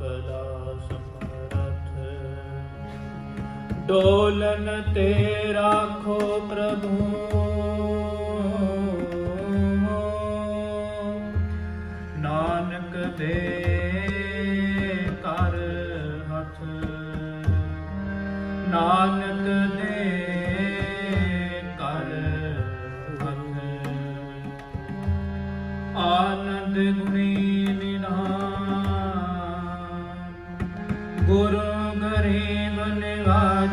ਕਲਾ ਸਮਰਥ ਡੋਲਨ ਤੇ ਰਾਖੋ ਪ੍ਰਭੂ ਨਾਨਕ ਦੇ ਨਾਨਕ ਦੇ ਕਰ ਹਰ ਗੁਣੀ ਨਿਨਾ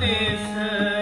aconteça.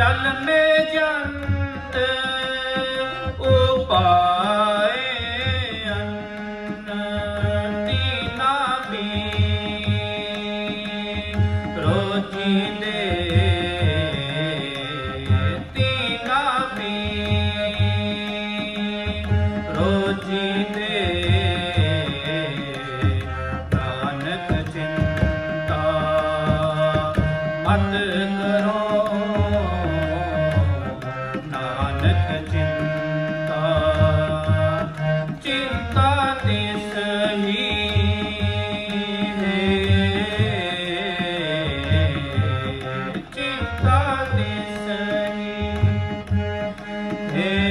ਜਲ ਮੇ ਜੰਤ ਪਾ Hey.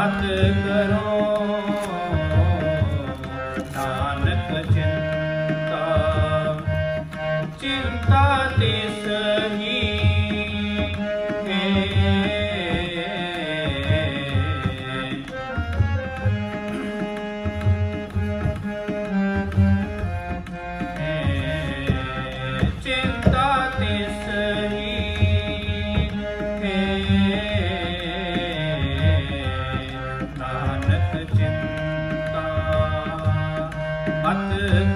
ਮਤ ਕਰੋ ਨਾਨਕ ਚਿੰਤਾ। ਚਿੰਤਾ ਤਿਸ ਚਿੰਤਾ ਤਿਸ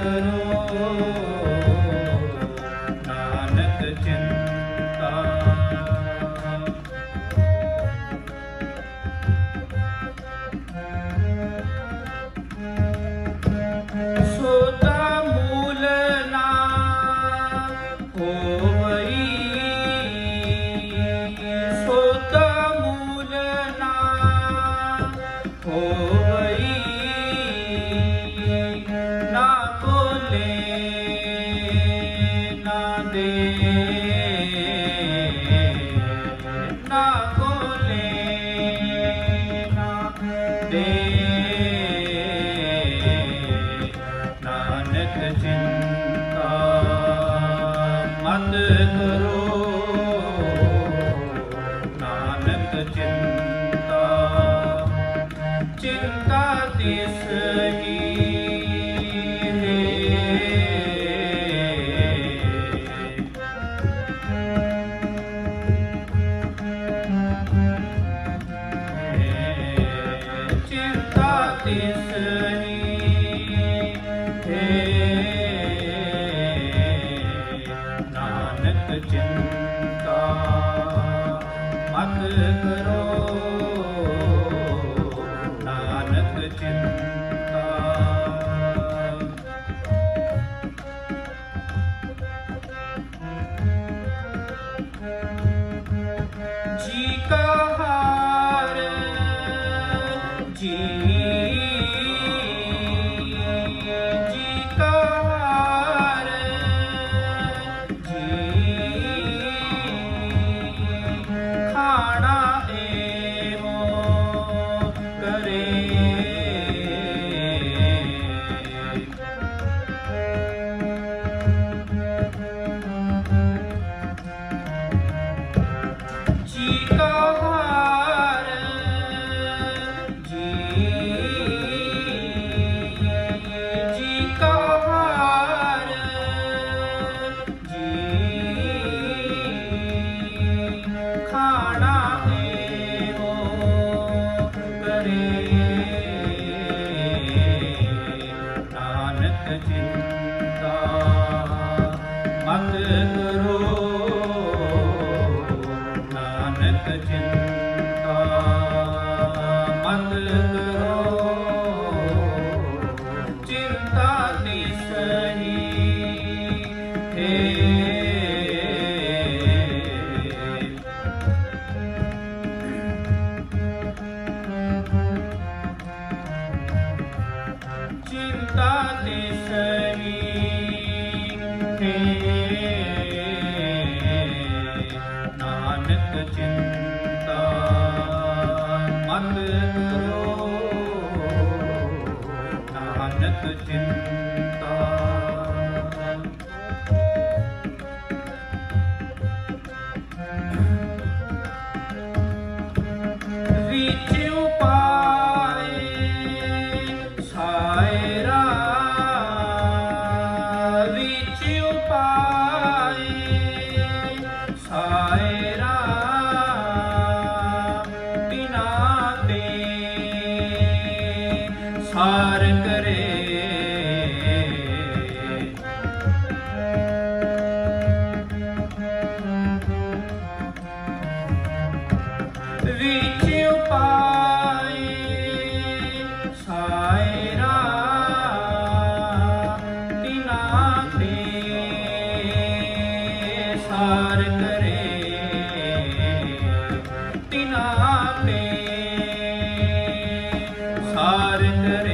da, da. Jack. Marinda